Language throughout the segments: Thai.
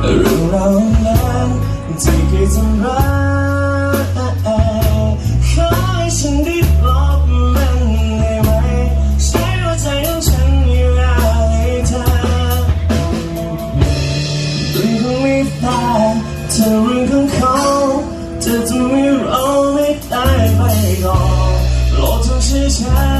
เรื่องราวนั้นที่เคยทำร้ายขอให้ฉันได้พบมันได้ไหมใช้หัวใจของฉันเยียวยาให้เธอเรื่องของไม่ตายเธอเรื่องของเขาเธอทำให้เราไม่ได้ไปก่อนโลกต้องช้าช้า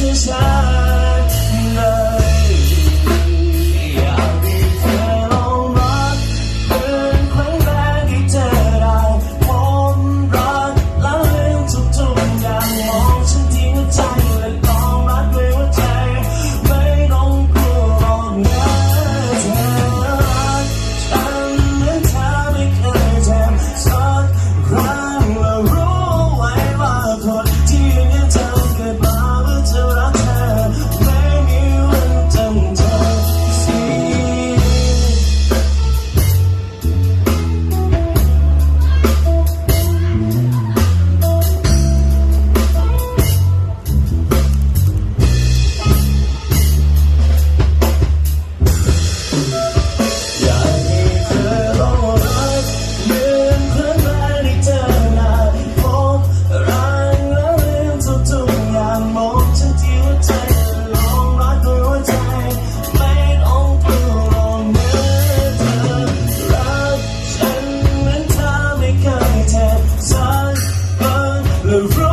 just like The